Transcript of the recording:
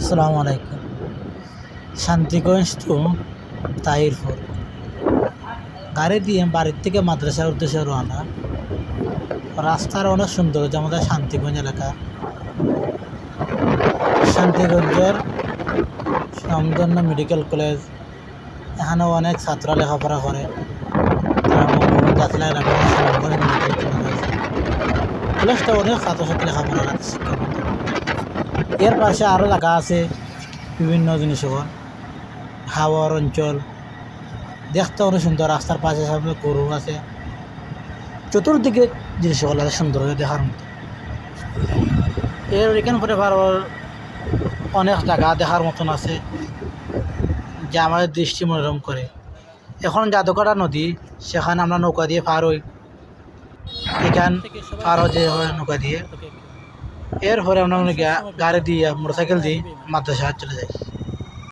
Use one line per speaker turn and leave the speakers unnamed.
আসসালামু আলাইকুম। শান্তিগঞ্জ টু তাহিরপুর। গাড়ি দিয়ে বাড়ির থেকে মাদ্রাসার উদ্দেশ্যে রওনা। রাস্তার অনেক সুন্দর যে আমাদের শান্তিগঞ্জ এলাকা। শান্তিগঞ্জের সমদন্য মেডিকেল কলেজ এখানেও অনেক ছাত্র লেখাপড়া করে। কলেজটা অনেক ছাত্রছাত্রী লেখাপড়া করে এর পাশে আরও এলাকা আছে বিভিন্ন জিনিস হাওয়ার অঞ্চল। দেখতে অনেক সুন্দর, রাস্তার পাশে সামনে গরু আছে। চতুর্দিকে জিনিসগুলো আছে সুন্দর দেখার মতো। এর এখান পরে ভারত অনেক জায়গা দেখার মতন আছে, যা আমাদের দৃষ্টি মনোরম করে। এখন জাদুকাটা নদী, সেখানে আমরা নৌকা দিয়ে পার হই। এখান পার হয়ে হয় নৌকা দিয়ে। এরপরে আমরা গাড়ি দিয়ে মোটরসাইকেল দিয়ে মাদ্রাসা চলে যাই।